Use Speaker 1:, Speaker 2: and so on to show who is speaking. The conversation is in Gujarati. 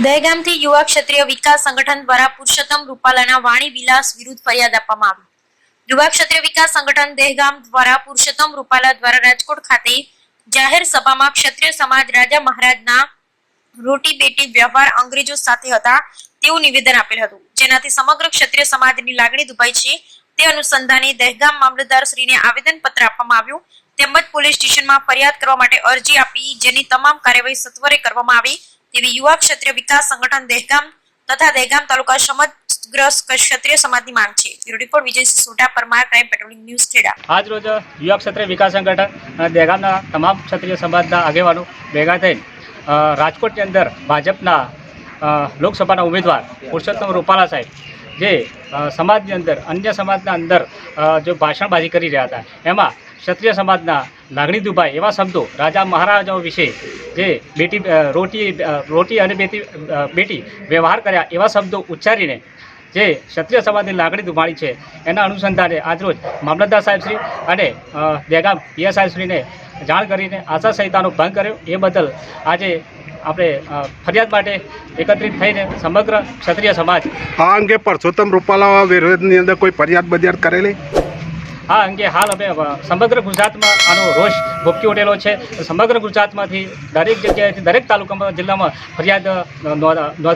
Speaker 1: દહેગામથી યુવા ક્ષત્રિય વિકાસ સંગઠન દ્વારા પુરુષોત્તમ રૂપાલાના વાણી વિલાસ વિરુદ્ધ ફરિયાદ આપવામાં આવી. યુવા ક્ષત્રિય વિકાસ સંગઠન દહેગામ દ્વારા પુરુષોત્તમ રૂપાલા દ્વારા રાજકોટ ખાતે જાહેર સભામાં ક્ષત્રિય સમાજ રાજા મહારાજના રોટી બેટી વ્યવહાર અંગ્રેજો સાથે હતા તેવું નિવેદન આપેલ હતું. જેનાથી સમગ્ર ક્ષત્રિય સમાજની લાગણી દુભાઈ છે. તે અનુસંધાને દહેગામ મામલતદાર શ્રીને આવેદન પત્ર આપવામાં આવ્યું. તેમજ પોલીસ સ્ટેશનમાં ફરિયાદ કરવા માટે અરજી આપી, જેની તમામ કાર્યવાહી સત્વરે કરવામાં આવી. તેવી યુવા ક્ષત્રિય વિકાસ સંગઠન દહેગામ તથા દહેગામ તાલુકા સમગ્ર ક્ષત્રિય સમાજની માંગ છે. Bureau report Vijaysinh Sodha Parmar crime patrolling news Kheda.
Speaker 2: આજ રોજ યુવા ક્ષત્રિય વિકાસ સંગઠન અને દહેગામના તમામ ક્ષત્રિય સમાજના આગેવાનો ભેગા થઈને રાજકોટની અંદર ભાજપના લોકસભાના ઉમેદવાર પુરુષોત્તમ રૂપાલા સાહેબ જે સમાજની અંદર, અન્ય સમાજના અંદર જો ભાષણબાજી કરી રહ્યા હતા, એમાં ક્ષત્રિય સમાજના લાગણી દુભાઈ એવા શબ્દો રાજા મહારાજાઓ વિશે જે બેટી રોટી રોટી અને બેટી બેટી વ્યવહાર કર્યા એવા શબ્દો ઉચ્ચારીને જે ક્ષત્રિય સમાજની લાગણી દુભાણી છે, એના અનુસંધાને આજરોજ મામલતદાર સાહેબશ્રી અને દેગામ પીએસ સાહેબશ્રીને જાણ કરીને આશા સંહિતાનો ભંગ કર્યો. એ બદલ આજે આપણે ફરિયાદ માટે એકત્રિત થઈને સમગ્ર ક્ષત્રિય સમાજ
Speaker 3: આ અંગે પરસોત્તમ રૂપાલા વિરોધની અંદર કોઈ ફરિયાદ બરિયાદ કરેલી?
Speaker 2: આ અંગે હાલ અમે સમગ્ર ગુજરાતમાં આનો રોષ ભૂપકી ઉઠેલો છે. સમગ્ર ગુજરાતમાંથી દરેક જગ્યાએથી દરેક તાલુકામાં, જિલ્લામાં ફરિયાદ